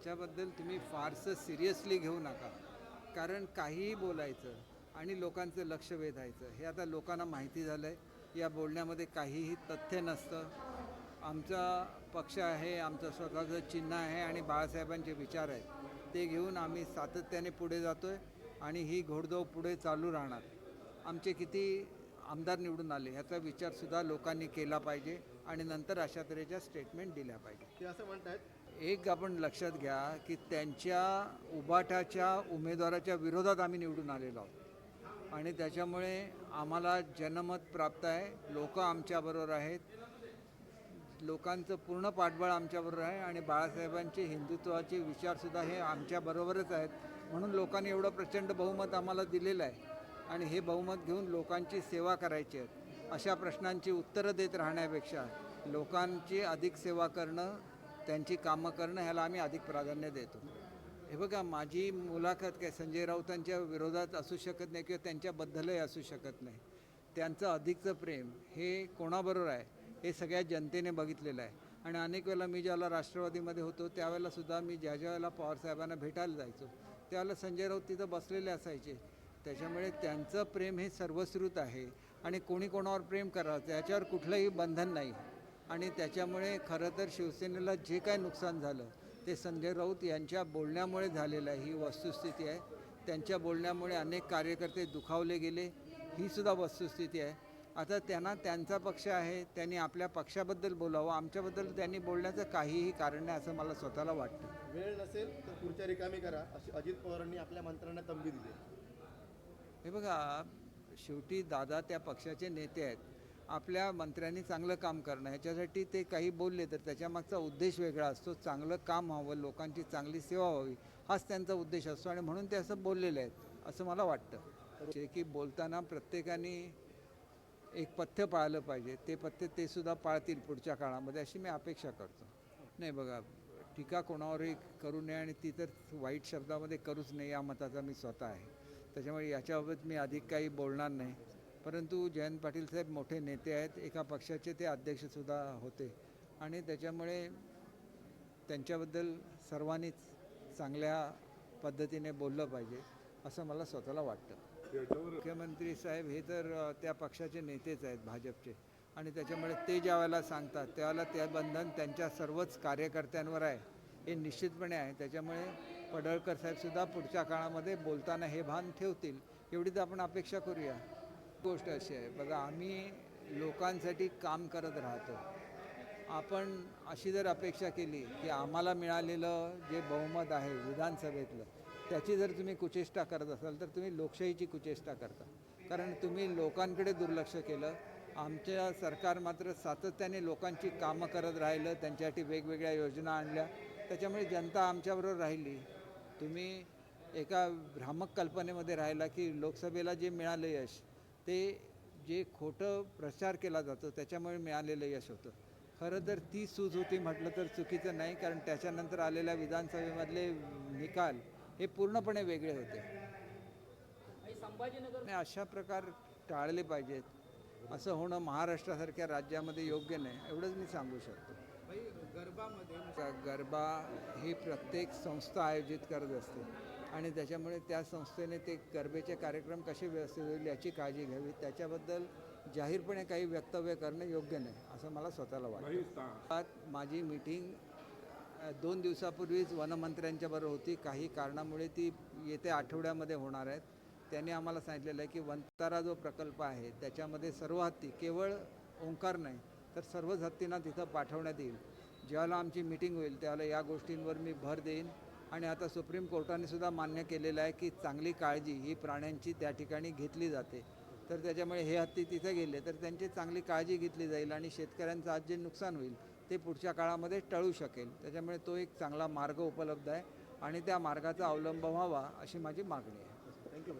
ह्याच्याबद्दल तुम्ही फारसं सिरियसली घेऊ नका. कारण काहीही बोलायचं आणि लोकांचं लक्ष वेधायचं हे आता लोकांना माहिती झालं आहे या बोलण्यामध्ये काहीही तथ्य नसतं. आमचा पक्ष आहे आमचं स्वतःचं चिन्ह आहे आणि बाळासाहेबांचे विचार आहेत. ते घेऊन आम्ही सातत्याने पुढे जातो आहे आणि ही घोडदौड पुढे चालू राहणार. आमचे किती आमदार निवडून आले ह्याचा विचारसुद्धा लोकांनी केला पाहिजे आणि नंतर अशा तऱ्हेच्या स्टेटमेंट दिल्या पाहिजे. ते असं म्हणतायत? एक आपण लक्षात घ्या की त्यांच्या उबाटाच्या उमेदवाराच्या विरोधात आम्ही निवडून आलेलो आहोत. आणि त्याच्यामुळे आम्हाला जनमत प्राप्त आहे. लोक आमच्याबरोबर आहेत. लोकांचं पूर्ण पाठबळ आमच्याबरोबर आहे आणि बाळासाहेबांचे हिंदुत्वाचे विचारसुद्धा हे आमच्याबरोबरच आहेत. म्हणून लोकांनी एवढं प्रचंड बहुमत आम्हाला दिलेलं आहे. आणि हे बहुमत घेऊन लोकांची सेवा करायची आहेत अशा प्रश्नांची उत्तरं देत राहण्यापेक्षा लोकांची अधिक सेवा करणं त्यांची कामं करणं ह्याला आम्ही अधिक प्राधान्य देतो. हे बघा माझी मुलाखत काय संजय राऊतांच्या विरोधात असू शकत नाही किंवा त्यांच्याबद्दलही असू शकत नाही. त्यांचं अधिकचं प्रेम हे कोणाबरोबर आहे हे सगळ्या जनतेने बघितलेलं आहे. आणि अनेक वेळेला मी ज्याला राष्ट्रवादीमध्ये होतो त्यावेळेला सुद्धा मी ज्या ज्या वेळेला पवारसाहेबांना भेटायला जायचो त्यावेळेला संजय राऊत तिथं बसलेले असायचे. त्याच्यामुळे त्यांचं प्रेम हे सर्वश्रुत आहे. आणि कोणी कोणावर प्रेम करायचं याच्यावर कुठलंही बंधन नाही. आणि त्याच्यामुळे खरं तर शिवसेनेला जे काय नुकसान झालं ते संजय राऊत यांच्या बोलण्यामुळे झालेलं आहे ही वस्तुस्थिती आहे. त्यांच्या बोलण्यामुळे अनेक कार्यकर्ते दुखावले गेले ही सुद्धा वस्तुस्थिती आहे. आता त्यांना त्यांचा पक्ष आहे त्यांनी आपल्या पक्षाबद्दल बोलावं आमच्याबद्दल त्यांनी बोलण्याचं काहीही कारण नाही असं मला स्वतःला वाटतं. वेळ नसेल तर पुढच्या रिकामी करा अशी अजित पवारांनी आपल्या मंत्र्यांना तंबी दिली. हे बघा शेवटी दादा त्या पक्षाचे नेते आहेत. आपल्या मंत्र्यांनी चांगलं काम करणं ह्याच्यासाठी ते काही बोलले तर त्याच्यामागचा उद्देश वेगळा असतो. चांगलं काम व्हावं लोकांची चांगली सेवा व्हावी हाच त्यांचा उद्देश असतो आणि म्हणून ते असं बोललेले आहेत असं मला वाटतं. जे की बोलताना प्रत्येकाने एक पथ्य पाळलं पाहिजे. ते पथ्य ते सुद्धा पाळतील पुढच्या काळामध्ये अशी मी अपेक्षा करतो. नाही बघा टीका कोणावरही करू नये आणि ती तर वाईट शब्दामध्ये करूच नये या मताचा मी स्वतः आहे. त्याच्यामुळे याच्याबाबत मी अधिक काही बोलणार नाही. परंतु जयंत पाटील साहेब मोठे नेते आहेत. एका पक्षाचे ते अध्यक्षसुद्धा होते. आणि त्याच्यामुळे त्यांच्याबद्दल सर्वांनीच चांगल्या पद्धतीने बोललं पाहिजे असं मला स्वतःला वाटतं. मुख्यमंत्री साहेब हे तर त्या पक्षाचे नेतेच आहेत भाजपचे. आणि त्याच्यामुळे ते ज्या वेळेला सांगतात त्यावेळेला ते बंधन त्यांच्या सर्वच कार्यकर्त्यांवर आहे. हे निश्चितपणे आहे. त्याच्यामुळे पडळकर साहेबसुद्धा पुढच्या काळामध्ये बोलताना हे भान ठेवतील एवढीच आपण अपेक्षा करूया. गोष्ट अशी आहे बघा आम्ही लोकांसाठी काम करत राहतो. आपण अशी जर अपेक्षा केली की आम्हाला मिळालेलं जे बहुमत आहे विधानसभेतलं त्याची जर तुम्ही कुचेष्टा करत असाल तर तुम्ही लोकशाहीची कुचेष्टा करता. कारण तुम्ही लोकांकडे दुर्लक्ष केलं आमच्या सरकार मात्र सातत्याने लोकांची कामं करत राहिलं त्यांच्यासाठी वेगवेगळ्या योजना आणल्या त्याच्यामुळे जनता आमच्याबरोबर राहिली. तुम्ही एका भ्रामक कल्पनेमध्ये राहिला की लोकसभेला जे मिळालं यश ते जे खोटं प्रचार केला जातो त्याच्यामुळे मिळालेलं यश होतं. खरं तर ती सूज होती म्हटलं तर चुकीचं नाही कारण त्याच्यानंतर आलेल्या विधानसभेमधले निकाल हे पूर्णपणे वेगळे होते. अशा प्रकार टाळले पाहिजेत. असं होणं महाराष्ट्रासारख्या राज्यामध्ये योग्य नाही एवढंच मी सांगू शकतो. ग- गरबा ही प्रत्येक संस्था आयोजित करत असते. आणि त्याच्यामुळे त्या संस्थेने ते गरबेचे कार्यक्रम कसे व्यवस्थित होईल याची काळजी घ्यावी. त्याच्याबद्दल जाहीरपणे काही वक्तव्य करणं योग्य नाही असं मला स्वतःला वाटतं. माझी मीटिंग दोन दिवसापूर्वीच वनमंत्र्यांच्या बरोबर होती. काही कारणामुळे ती येत्या आठवड्यामध्ये होणार आहेत. त्यांनी आम्हाला सांगितलेलं आहे की वंतारा जो प्रकल्प आहे त्याच्यामध्ये सर्व हत्ती केवळ ओंकार नाही तर सर्वच हत्तींना तिथं पाठवण्यात येईल. ज्याला आमची मिटिंग होईल त्यावेळेला या गोष्टींवर मी भर देईन. आणि आता सुप्रीम कोर्टाने सुद्धा मान्य केलेलं आहे की चांगली काळजी ही प्राण्यांची त्या ठिकाणी घेतली जाते. तर त्याच्यामुळे हे हत्ती तिथे गेले तर त्यांची चांगली काळजी घेतली जाईल आणि शेतकऱ्यांचं आज जे नुकसान होईल ते पुढच्या काळामध्ये टळू शकेल. त्याच्यामुळे तो एक चांगला मार्ग उपलब्ध आहे आणि त्या मार्गाचा अवलंब व्हावा अशी माझी मागणी आहे. थँक्यू